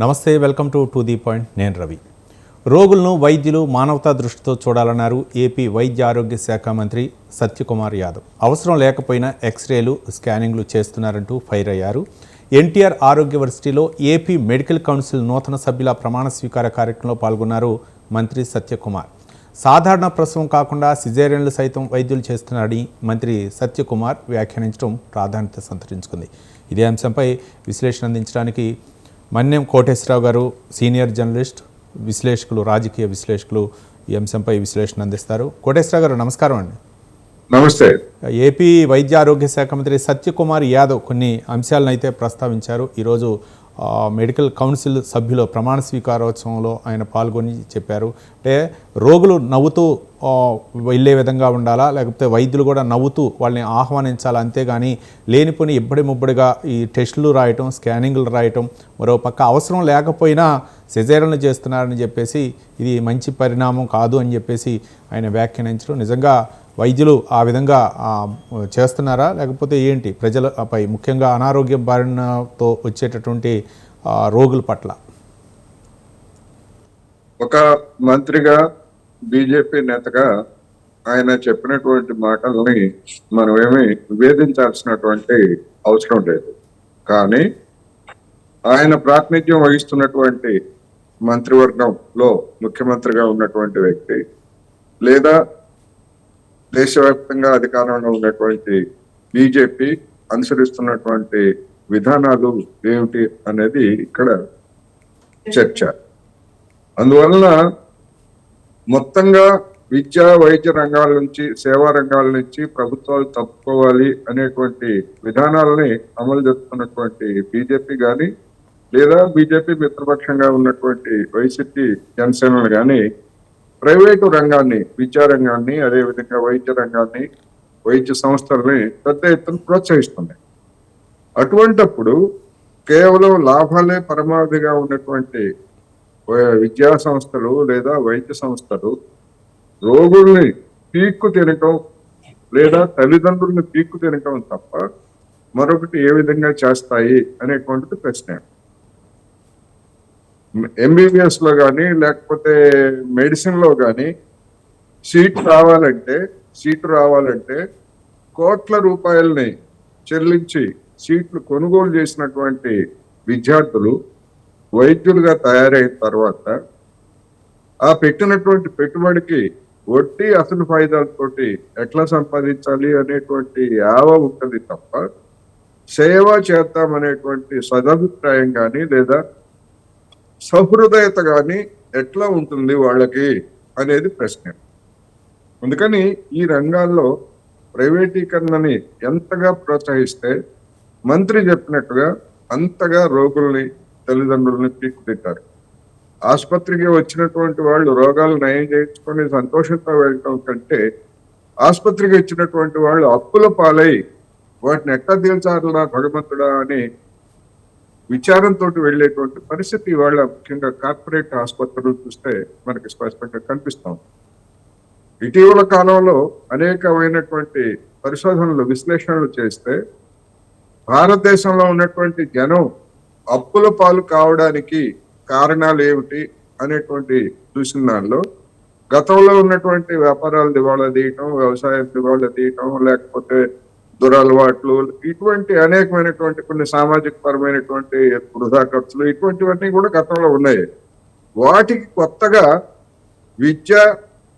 నమస్తే welcome to to the point. నేను రవి. రోగులను వైద్యులు మానవతా దృష్టితో చూడాలన్నారు ఏపీ వైద్య ఆరోగ్య శాఖ మంత్రి సత్యకుమార్ యాదవ్. అవసరం లేకపోయినా ఎక్స్రేలు స్కానింగ్లు చేస్తున్నారంటూ ఫైర్ అయ్యారు. ఎన్టీఆర్ ఆరోగ్య వర్సిటీలో ఏపీ మెడికల్ కౌన్సిల్ నూతన సభ్యుల ప్రమాణ స్వీకార కార్యక్రమంలో పాల్గొన్నారు మంత్రి సత్యకుమార్. సాధారణ ప్రసవం కాకుండా సిజేరియన్లు సైతం వైద్యులు చేస్తున్నారని మంత్రి సత్యకుమార్ వ్యాఖ్యానించడం ప్రాధాన్యత సంతరించుకుంది. ఇదే అంశంపై విశ్లేషణ అందించడానికి మన్యం కోటేశ్వరరావు గారు సీనియర్ జర్నలిస్ట్ విశ్లేషకులు రాజకీయ విశ్లేషకులు ఈ అంశంపై విశ్లేషణ అందిస్తారు. కోటేశ్వరరావు గారు నమస్కారం అండి. నమస్తే. ఏపీ వైద్య ఆరోగ్య శాఖ మంత్రి సత్యకుమార్ యాదవ్ కొన్ని అంశాలను అయితే ప్రస్తావించారు. ఈరోజు మెడికల్ కౌన్సిల్ సభ్యుల ప్రమాణ స్వీకారోత్సవంలో ఆయన పాల్గొని చెప్పారు. అంటే రోగులు నవ్వుతూ వెళ్ళే విధంగా ఉండాలా? లేకపోతే వైద్యులు కూడా నవ్వుతూ వాళ్ళని ఆహ్వానించాలా? అంతేగాని లేనిపోని ఇబ్బడి ముబ్బడిగా ఈ టెస్టులు రాయటం స్కానింగ్లు రాయటం మరో పక్క అవసరం లేకపోయినా సిజేరన్లు చేస్తున్నారని చెప్పేసి ఇది మంచి పరిణామం కాదు అని చెప్పేసి ఆయన వ్యాఖ్యానించడం నిజంగా వైద్యులు ఆ విధంగా చేస్తున్నారా? లేకపోతే ఏంటి? ప్రజలపై ముఖ్యంగా అనారోగ్యం బారినతో వచ్చేటటువంటి ఆ, రోగుల పట్ల. ఒక మంత్రిగా బీజేపీ నేతగా ఆయన చెప్పినటువంటి మాటల్ని మనం ఏమి అవసరం లేదు. కానీ ఆయన ప్రాతినిధ్యం వహిస్తున్నటువంటి మంత్రివర్గంలో ముఖ్యమంత్రిగా ఉన్నటువంటి వ్యక్తి లేదా దేశవ్యాప్తంగా అధికారంలో ఉన్నటువంటి బీజేపీ అనుసరిస్తున్నటువంటి విధానాలు ఏమిటి అనేది ఇక్కడ చర్చ. అందువలన మొత్తంగా విద్యా వైద్య రంగాల నుంచి సేవా రంగాల నుంచి ప్రభుత్వాలు తప్పుకోవాలి అనేటువంటి విధానాలని అమలు చేస్తున్నటువంటి బీజేపీ కానీ లేదా బీజేపీ మిత్రపక్షంగా ఉన్నటువంటి వైసీపీ జనసేనలు కానీ ప్రైవేటు రంగాన్ని విద్యారంగాన్ని అదేవిధంగా వైద్య రంగాన్ని వైద్య సంస్థల్ని పెద్ద ఎత్తున ప్రోత్సహిస్తున్నాయి అటువంటప్పుడు కేవలం లాభాలే పరమావధిగా ఉన్నటువంటి విద్యా సంస్థలు లేదా వైద్య సంస్థలు రోగుల్ని పీక్కు తినటం లేదా తల్లిదండ్రుల్ని పీక్కు తినటం తప్ప మరొకటి ఏ విధంగా చేస్తాయి అనేటువంటిది ప్రశ్న. ఎంబీబీఎస్లో కానీ లేకపోతే మెడిసిన్లో కానీ సీట్ రావాలంటే సీటు రావాలంటే కోట్ల రూపాయలని చెల్లించి సీట్లు కొనుగోలు చేసినటువంటి విద్యార్థులు వైద్యులుగా తయారైన తర్వాత ఆ పెట్టినటువంటి పెట్టుబడికి వడ్డీ అసలు ఫాయిదాలతోటి ఎట్లా సంపాదించాలి అనేటువంటి యావ ఉంటుంది తప్ప సేవ చేద్దాం అనేటువంటి సదభిప్రాయం కానీ లేదా సహృదయత కానీ ఎట్లా ఉంటుంది వాళ్ళకి అనేది ప్రశ్న. అందుకని ఈ రంగాల్లో ప్రైవేటీకరణని ఎంతగా ప్రోత్సహిస్తే మంత్రి చెప్పినట్టుగా అంతగా రోగుల్ని తల్లిదండ్రుల్ని పీక్కు ఆసుపత్రికి వచ్చినటువంటి వాళ్ళు రోగాలు నయం చేయించుకొని సంతోషంతో వెళ్ళటం కంటే ఆసుపత్రికి వచ్చినటువంటి వాళ్ళు అప్పుల పాలై వాటిని ఎట్లా తీల్చాలా భగవంతుడా అని విచారంతో వెళ్ళేటువంటి పరిస్థితి ఇవాళ ముఖ్యంగా కార్పొరేట్ ఆసుపత్రులు చూస్తే మనకి స్పష్టంగా కనిపిస్తాం ఇటీవల కాలంలో అనేకమైనటువంటి పరిశోధనలు విశ్లేషణలు చేస్తే భారతదేశంలో ఉన్నటువంటి జనం అప్పుల పాలు కావడానికి కారణాలు ఏమిటి అనేటువంటి చూసిన దానిలో గతంలో ఉన్నటువంటి వ్యాపారాలు దివాళా తీయటం వ్యవసాయం దివాళా తీయటం లేకపోతే దురలవాట్లు ఇటువంటి అనేకమైనటువంటి కొన్ని సామాజిక పరమైనటువంటి వృధా ఖర్చులు ఇటువంటివన్నీ కూడా గతంలో ఉన్నాయి. వాటికి కొత్తగా విద్య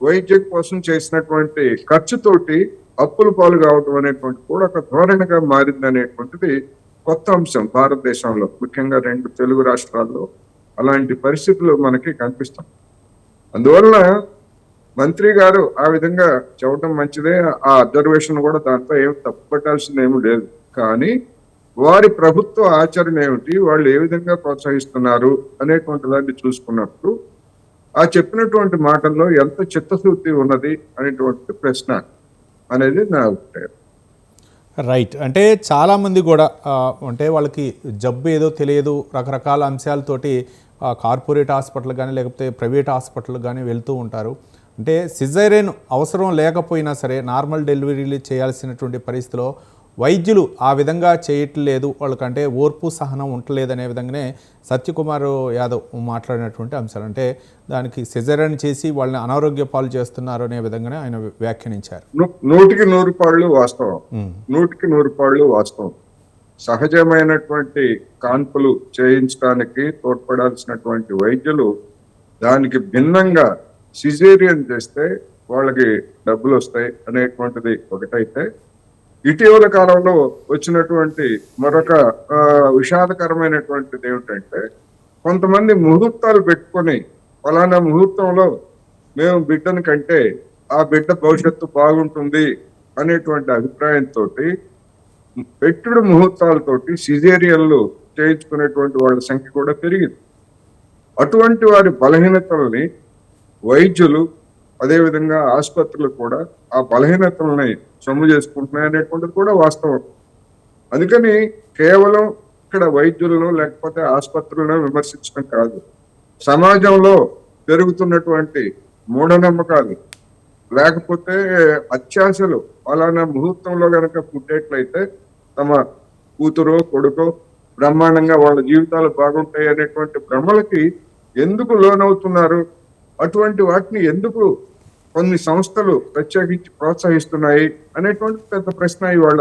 వైద్యం కోసం చేసినటువంటి ఖర్చుతోటి అప్పుల పాలు కావటం అనేటువంటి కూడా ఒక ధోరణిగా మారింది అనేటువంటిది కొత్త అంశం భారతదేశంలో. ముఖ్యంగా రెండు తెలుగు రాష్ట్రాల్లో అలాంటి పరిస్థితులు మనకి కనిపిస్తాం అందువలన మంత్రి గారు ఆ విధంగా చెప్పడం మంచిదే. ఆ అబ్జర్వేషన్ కూడా దాంట్లో ఏమి తప్పుపట్టాల్సింది ఏమి లేదు. కానీ వారి ప్రభుత్వ ఆచరణ ఏమిటి? వాళ్ళు ఏ విధంగా ప్రోత్సహిస్తున్నారు? అనేటువంటి దాన్ని చూసుకున్నప్పుడు ఆ చెప్పినటువంటి మాటల్లో ఎంత చిత్తశుద్ధి ఉన్నది అనేటువంటి ప్రశ్న అనేది నా అభిప్రాయం రైట్ అంటే చాలామంది కూడా అంటే వాళ్ళకి జబ్బు ఏదో తెలియదు రకరకాల అంశాలతోటి కార్పొరేట్ హాస్పిటల్ కానీ లేకపోతే ప్రైవేట్ హాస్పిటల్ కానీ వెళ్తూ ఉంటారు. అంటే సిజైరియన్ అవసరం లేకపోయినా సరే నార్మల్ డెలివరీలు చేయాల్సినటువంటి పరిస్థితిలో వైద్యులు ఆ విధంగా చేయట్లేదు వాళ్ళకంటే ఓర్పు సహనం ఉండలేదు అనే విధంగానే సత్యకుమార్ యాదవ్ మాట్లాడినటువంటి అంశాలు. అంటే దానికి సిజరన్ చేసి వాళ్ళని అనారోగ్య పాలు చేస్తున్నారు అనే విధంగానే ఆయన వ్యాఖ్యానించారు. నూటికి నూరు పాళ్ళు వాస్తవం. నూటికి నూరు పాళ్ళు వాస్తవం. సహజమైనటువంటి కాన్పులు చేయించడానికి తోడ్పడాల్సినటువంటి వైద్యులు దానికి భిన్నంగా సిజేరియన్ చేస్తే వాళ్ళకి డబ్బులు వస్తాయి అనేటువంటిది ఒకటైతే ఇటీవల కాలంలో వచ్చినటువంటి మరొక విషాదకరమైనటువంటిది ఏమిటంటే కొంతమంది ముహూర్తాలు పెట్టుకొని ఫలానా ముహూర్తంలో మేము బిడ్డను కంటే ఆ బిడ్డ భవిష్యత్తు బాగుంటుంది అనేటువంటి అభిప్రాయంతో పెట్టుడు ముహూర్తాలతోటి సిజేరియన్లు చేయించుకునేటువంటి వాళ్ళ సంఖ్య కూడా పెరిగింది. అటువంటి వారి బలహీనతల్ని వైద్యులు అదేవిధంగా ఆసుపత్రులు కూడా ఆ బలహీనతలని సొమ్ము చేసుకుంటున్నాయి అనేటువంటిది కూడా వాస్తవం. అందుకని కేవలం ఇక్కడ వైద్యులను లేకపోతే ఆసుపత్రులను విమర్శించడం కాదు. సమాజంలో పెరుగుతున్నటువంటి మూఢనమ్మకాలు లేకపోతే అత్యాశలు అలానే ముహూర్తంలో గనక పుట్టేట్లయితే తమ కూతురో కొడుకో బ్రహ్మాండంగా వాళ్ళ జీవితాలు బాగుంటాయి అనేటువంటి భ్రమలకి ఎందుకు లోనవుతున్నారు? అటువంటి వాటిని ఎందుకు కొన్ని సంస్థలు ప్రత్యేకించి ప్రోత్సహిస్తున్నాయి అనేటువంటి పెద్ద ప్రశ్న ఇవాళ.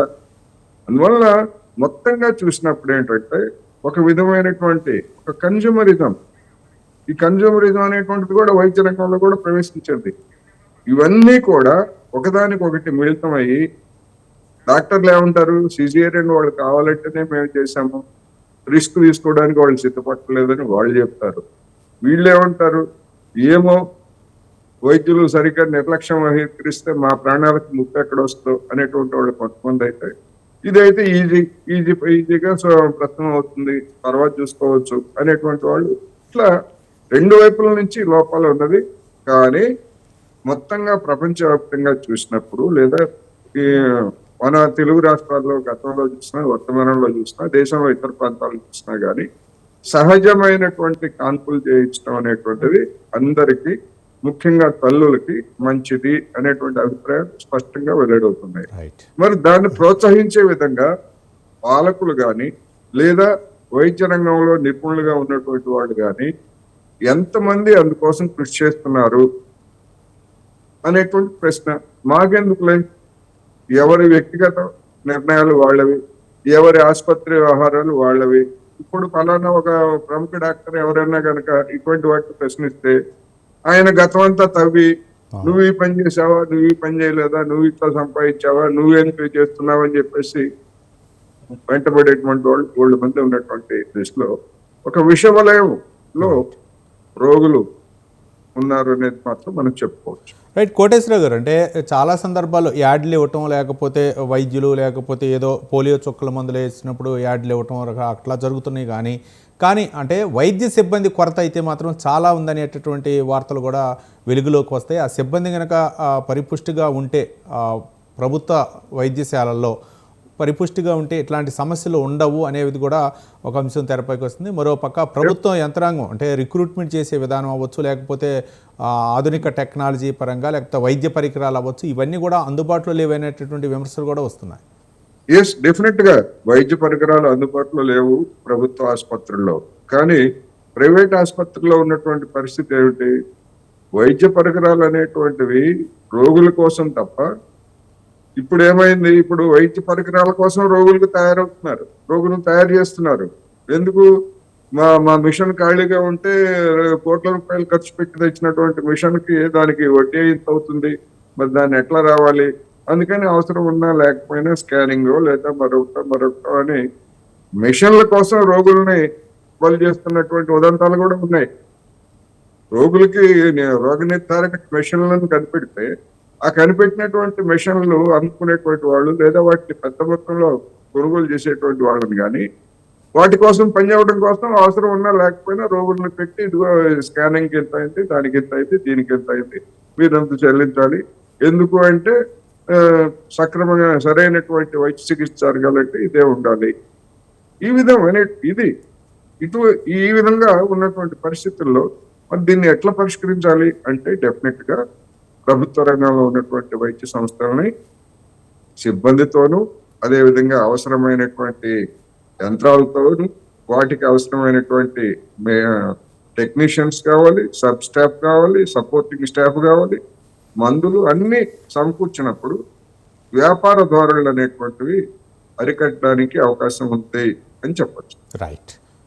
అందువల్ల మొత్తంగా చూసినప్పుడు ఏంటంటే ఒక విధమైనటువంటి ఒక కన్జ్యూమరిజం ఈ కన్జ్యూమరిజం అనేటువంటిది కూడా వైద్య రంగంలో కూడా ప్రవేశించింది. ఇవన్నీ కూడా ఒకదానికొకటి మిళితమయ్యి డాక్టర్లు ఏమంటారు? సిజేరియన్ వాళ్ళు కావాలంటేనే మేము చేశాము. రిస్క్ తీసుకోవడానికి వాళ్ళు సిద్ధపట్టలేదని వాళ్ళు చెప్తారు. వీళ్ళు ఏమంటారు? ఏమో వైద్యులు సరిగ్గా నిర్లక్ష్యం వహికరిస్తే మా ప్రాణాలకు ముప్పు ఎక్కడొస్తో అనేటువంటి వాళ్ళు కొంతమంది అయితే ఇదైతే ఈజీ ఈజీ ఈజీగా ప్రశ్న అవుతుంది తర్వాత చూసుకోవచ్చు అనేటువంటి వాళ్ళు ఇట్లా రెండు వైపుల నుంచి లోపాలు ఉన్నది కానీ మొత్తంగా ప్రపంచవ్యాప్తంగా చూసినప్పుడు లేదా ఈ మన తెలుగు రాష్ట్రాల్లో గతంలో చూసినా వర్తమానంలో చూసినా దేశంలో ఇతర ప్రాంతాల్లో చూసినా కానీ సహజమైనటువంటి కాన్పులు చేయించడం అనేటువంటిది అందరికీ ముఖ్యంగా తల్లులకి మంచిది అనేటువంటి అభిప్రాయం స్పష్టంగా వెల్లడవుతున్నాయి మరి దాన్ని ప్రోత్సహించే విధంగా పాలకులు గాని లేదా వైద్య రంగంలో నిపుణులుగా ఉన్నటువంటి వాళ్ళు గాని ఎంతమంది అందుకోసం కృషి చేస్తున్నారు అనేటువంటి ప్రశ్న మాకెందుకులే? ఎవరి వ్యక్తిగత నిర్ణయాలు వాళ్ళవి? ఎవరి ఆసుపత్రి వ్యవహారాలు వాళ్ళవి? ఇప్పుడు ఫలానా ఒక ప్రముఖ డాక్టర్ ఎవరైనా కనుక ఇటువంటి వాటిని ప్రశ్నిస్తే ఆయన గతం అంతా తవ్వి నువ్వు ఈ పని చేసావా నువ్వు ఈ పని చేయలేదా? నువ్వు ఇట్లా సంపాదించావా? నువ్వేంటి చేస్తున్నావు? అని చెప్పేసి వెంటబడేటువంటి వాళ్ళు కోళ్ళ మంది ఉన్నటువంటి దృష్టిలో ఒక విషవలయంలో రోగులు ఉన్నారు అనేది మాత్రం మనం చెప్పుకోవచ్చు. రైట్ కోటేశ్వరరావు గారు అంటే చాలా సందర్భాల్లో యాడ్లు ఇవ్వటం లేకపోతే వైద్యులు లేకపోతే ఏదో పోలియో చుక్కల మందులు వేసినప్పుడు యాడ్లు ఇవ్వటం అట్లా జరుగుతున్నాయి కానీ కానీ అంటే వైద్య సిబ్బంది కొరత అయితే మాత్రం చాలా ఉందనేటటువంటి వార్తలు కూడా వెలుగులోకి వస్తాయి. ఆ సిబ్బంది కనుక పరిపుష్టిగా ఉంటే ప్రభుత్వ వైద్యశాలల్లో పరిపుష్టిగా ఉంటే ఇట్లాంటి సమస్యలు ఉండవు అనేది కూడా ఒక అంశం తెరపైకి వస్తుంది. మరోపక్క ప్రభుత్వం యంత్రాంగం అంటే రిక్రూట్మెంట్ చేసే విధానం అవ్వచ్చు లేకపోతే ఆధునిక టెక్నాలజీ పరంగా లేకపోతే వైద్య పరికరాలు అవ్వచ్చు. ఇవన్నీ కూడా అందుబాటులో లేవనేటటువంటి విమర్శలు కూడా వస్తున్నాయి. ఎస్ డెఫినెట్గా వైద్య పరికరాలు అందుబాటులో లేవు ప్రభుత్వ ఆసుపత్రుల్లో. కానీ ప్రైవేట్ ఆసుపత్రుల్లో ఉన్నటువంటి పరిస్థితి ఏమిటి? వైద్య పరికరాలు అనేటువంటివి రోగుల కోసం తప్ప ఇప్పుడు ఏమైంది ఇప్పుడు వైద్య పరికరాల కోసం రోగులకు తయారవుతున్నారు. రోగులను తయారు చేస్తున్నారు. ఎందుకు? మా మా మిషన్ ఖాళీగా ఉంటే కోట్ల రూపాయలు ఖర్చు పెట్టి తెచ్చినటువంటి మిషన్కి దానికి వడ్డీ ఎంత అవుతుంది? మరి దాన్ని ఎట్లా రావాలి? అందుకని అవసరం ఉన్నా లేకపోయినా స్కానింగ్ లేదా మరొకట మరొకటో అని మిషన్ల కోసం రోగుల్ని బలి చేస్తున్నటువంటి ఉదంతాలు కూడా ఉన్నాయి. రోగులకి రోగ నిర్ధారక మిషన్లను కనిపెడితే ఆ కనిపెట్టినటువంటి మిషన్లు అందుకునేటువంటి వాళ్ళు లేదా వాటిని పెద్ద మొత్తంలో కొనుగోలు చేసేటువంటి వాళ్ళని కానీ వాటి కోసం పనిచేయడం కోసం అవసరం ఉన్నా లేకపోయినా రోగులను పెట్టి ఇదిగో స్కానింగ్కి ఎంత అయింది దానికి ఎంత అయింది దీనికి ఎంత అయింది మీరు అంత చెల్లించాలి. ఎందుకు అంటే సక్రమంగా సరైనటువంటి వైద్య చికిత్స జరగాలంటే ఇదే ఉండాలి. ఈ విధమైన ఇది ఇటు ఈ విధంగా ఉన్నటువంటి పరిస్థితుల్లో మరి దీన్ని ఎట్లా పరిష్కరించాలి అంటే డెఫినెట్గా ప్రభుత్వ రంగంలో ఉన్నటువంటి వైద్య సంస్థలని సిబ్బందితోనూ అదేవిధంగా అవసరమైనటువంటి యంత్రాలతోను వాటికి అవసరమైనటువంటి టెక్నీషియన్స్ కావాలి సబ్ స్టాఫ్ కావాలి సపోర్టింగ్ స్టాఫ్ కావాలి మందులు అన్ని సమకూర్చినప్పుడు వ్యాపార ధోరణులు అనేటువంటివి అరికట్టడానికి అవకాశం ఉంది అని చెప్పచ్చు. రైట్